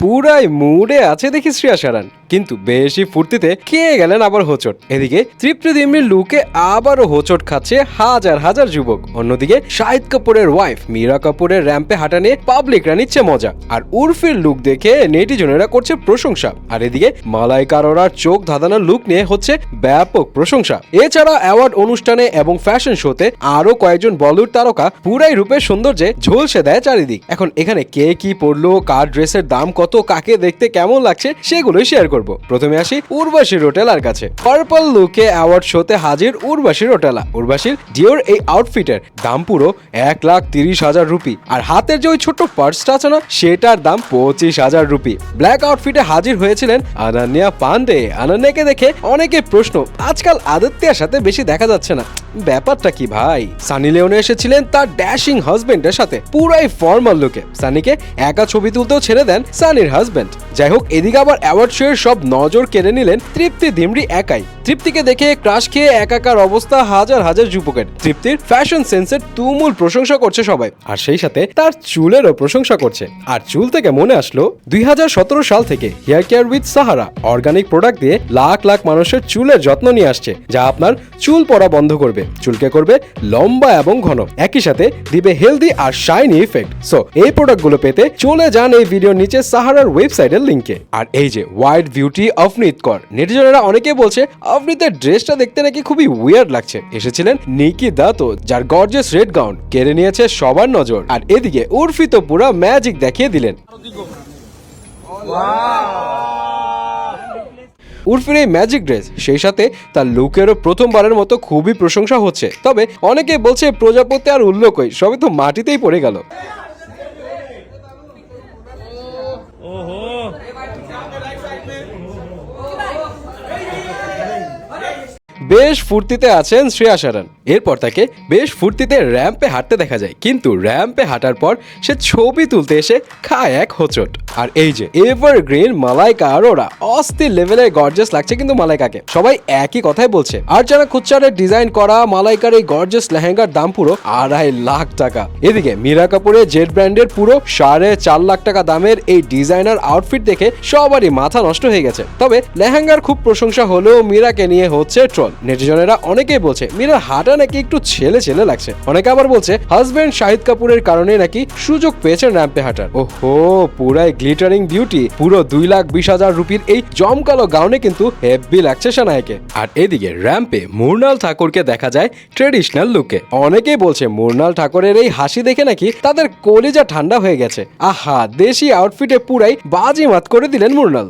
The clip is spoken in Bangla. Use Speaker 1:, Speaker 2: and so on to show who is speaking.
Speaker 1: পুরাই মুডে আছে দেখি শ্রেয়া সারান। কিন্তু বেশি ফুর্তিতে খেয়ে গেলেন আবার হোচট। এদিকে তৃপ্তি দিম্রির লুকে আবারও হোচট খাচ্ছে হাজার হাজার যুবক। অন্যদিকে শাহিদ কাপুরের ওয়াইফ মীরা কাপুরের র্যাম্পে হাঁটা নিয়ে পাবলিকরা নিচ্ছে মজা। আর উর্ফির লুক দেখে নেটিজনেরা করছে প্রশংসা। আর এদিকে মালাইকা আরোরার চোখ ধাঁধানোর লুক নিয়ে হচ্ছে ব্যাপক প্রশংসা। এছাড়া অ্যাওয়ার্ড অনুষ্ঠানে এবং ফ্যাশন শোতে আরও কয়েকজন বলিউড তারকা পুরাই রূপের সৌন্দর্যে ঝলসে দেয় চারিদিক। এখন এখানে কে কি পরলো, কার ড্রেসের দাম কত, কাকে দেখতে কেমন লাগছে, সেগুলোই শেয়ার করব। প্রথমে আসি উর্বাশী রোটেলার কাছে। পার্পল লুকে অ্যাওয়ার্ড শোতে হাজির উর্বাশী রোটেলা। উর্বাশীর ডিওর এই আউটফিটের দাম পুরো এক লাখ তিরিশ হাজার রুপি। আর হাতের যে ওই ছোট্ট পার্সটা আছে না, সেটার দাম পঁচিশ হাজার রুপি। ব্ল্যাক আউটফিটে হাজির হয়েছিলেন আনান্যা পান্ডে। আনান্যাকে দেখে অনেকে প্রশ্ন, আজকাল আদিত্যার সাথে বেশি দেখা যাচ্ছে না। ব্যাপারটা কি ভাই? সানি লিওনে এসেছিলেন তার ড্যাশিং হাজবেন্ডের সাথে, পুরাই ফর্মাল লুকে সানিকে একা ছবি তুলতেও ছেড়ে দেন সানির হাজবেন্ড যাই হোক, এদিকে আবার অ্যাওয়ার্ড শো এর সব নজর কেড়ে নিলেন তৃপ্তি ধিমরি একাই। তৃপ্তিকে দেখে ক্রাশ খেয়ে একাকার অবস্থা হাজার হাজার যুবকের। তৃপ্তির ফ্যাশন সেন্সের তুমুল প্রশংসা করছে সবাই, আর সেই সাথে তার চুলেরও প্রশংসা করছে। আর চুল থেকে মনে আসলো দুই হাজার সতেরো সাল থেকে hair care with Sahara organic product দিয়ে লাখ লাখ মানুষের চুলের যত্ন নিয়ে আসছে, যা আপনার চুল পড়া বন্ধ করবে। চুলকে করবে, লম্বা এবং ঘন। একই সাথে দিবে হেলদি আর শাইনি ইফেক্ট সো এই প্রোডাক্টগুলো পেতে চলে যান এই ভিডিওর নিচে সাহারার ওয়েবসাইটের লিংকে আর এই যে হোয়াইট বিউটি অফনিত কর নেটিজনেরা অনেকে বলছে অফনিতের ড্রেসটা দেখতে নাকি খুবই উইয়ার্ড লাগছে। এসেছিলেন নিকি দাতো যার গর্জেস রেড গাউন কেড়ে নিয়েছে সবার নজর। আর এদিকে উর্ফিত পুরা ম্যাজিক দেখিয়ে দিলেন। উর্ফির এই ম্যাজিক ড্রেস সেই সাথে তার লুকেরও প্রথমবারের মতো খুবই প্রশংসা হচ্ছে। তবে অনেকে বলছে প্রজাপতি আর উল্লোকই, সবই তো মাটিতেই পড়ে গেল। বেশ ফুর্তিতে আছেন শ্রেয়া সারান। এরপর তাকে বেশ ফুর্তিতে র্যাম্পে হাঁটতে দেখা যায়। কিন্তু র্যাম্পে হাঁটার পর সে ছবি তুলতে এসে খায় এক হোচট। আর এই যে এভারগ্রিন মালাইকা আরোরা, অস্থির লেভেলের গর্জাস লাগছে কিন্তু মালাইকাকে। সবাই একই কথাই বলছে। আর যারা খুচ্চারের ডিজাইন করা মালাইকার এই গর্জাস লেহেঙ্গার দাম পুরো আড়াই লাখ টাকা। এদিকে মীরা কাপুরের জেড ব্র্যান্ডের পুরো সাড়ে চার লাখ টাকা দামের এই ডিজাইনার আউটফিট দেখে সবারই মাথা নষ্ট হয়ে গেছে। তবে লেহেঙ্গার খুব প্রশংসা হলেও মীরাকে নিয়ে হচ্ছে ট্রল নেটিজনেরা অনেকেই বলছে, মীরার হাটা নাকি একটু ছেলে ছেলে লাগছে। অনেকে আবার বলছে হাজবেন্ড শাহিদ কাপুরের কারণে নাকি সুযোগ পেয়েছেন র্যাম্পে হাঁটার। ওহো, পুরাই গ্লিটারিং বিউটি পুরো দুই লাখ বিশ হাজার রুপির এই জমকালো গাউনে কিন্তু হেভি লাগছে সানায়কে আর এদিকে র্যাম্পে মুরনাল ঠাকুরকে দেখা যায় ট্রেডিশনাল লুকে অনেকেই বলছে, মুরনাল ঠাকুরের এই হাসি দেখে নাকি তাদের কলিজা ঠান্ডা হয়ে গেছে। আহা, দেশি আউটফিটে পুরাই বাজি মাত করে দিলেন মুরনাল।